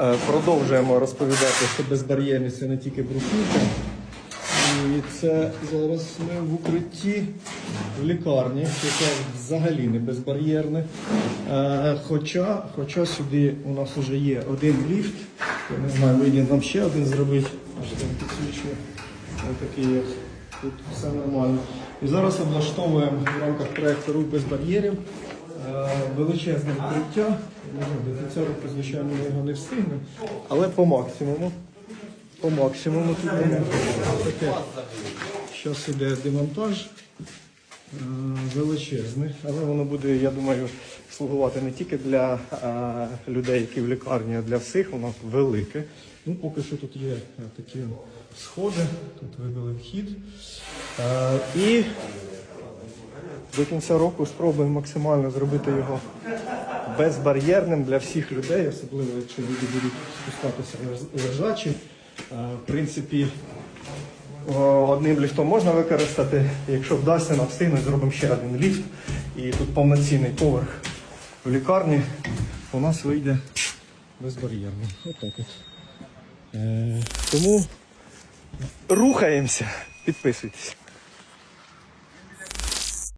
Е, Продовжуємо розповідати, що безбар'єрність це не тільки бруківка. І це зараз ми в укритті в лікарні, яке взагалі не безбар'єрне. Хоча, хоча сюди у нас вже є один ліфт. Я не знаю, вийде нам ще один зробити. Аж там підсвічує. Такий от. Тут все нормально. І зараз облаштовуємо в рамках проєкту Рух без бар'єрів величезне укриття. Ну, До року, звичайно, ми його не встигнемо, але по максимуму. По максимуму тут таке. Зараз іде демонтаж е, величезний, але воно буде, я думаю, слугувати не тільки для е, людей, які в лікарні, а для всіх, воно велике. Ну, поки що тут є е, такі сходи, тут вибили вхід. Е, і до кінця року спробуємо максимально зробити його безбар'єрним для всіх людей, особливо якщо люди будуть спускатися лежачі. Е, В принципі, одним ліфтом можна використати. Якщо вдасться нам встигнути, зробимо ще один ліфт. І тут повноцінний поверх в лікарні у нас вийде безбар'єрно. Отак от. Е, тому рухаємося. Підписуйтесь.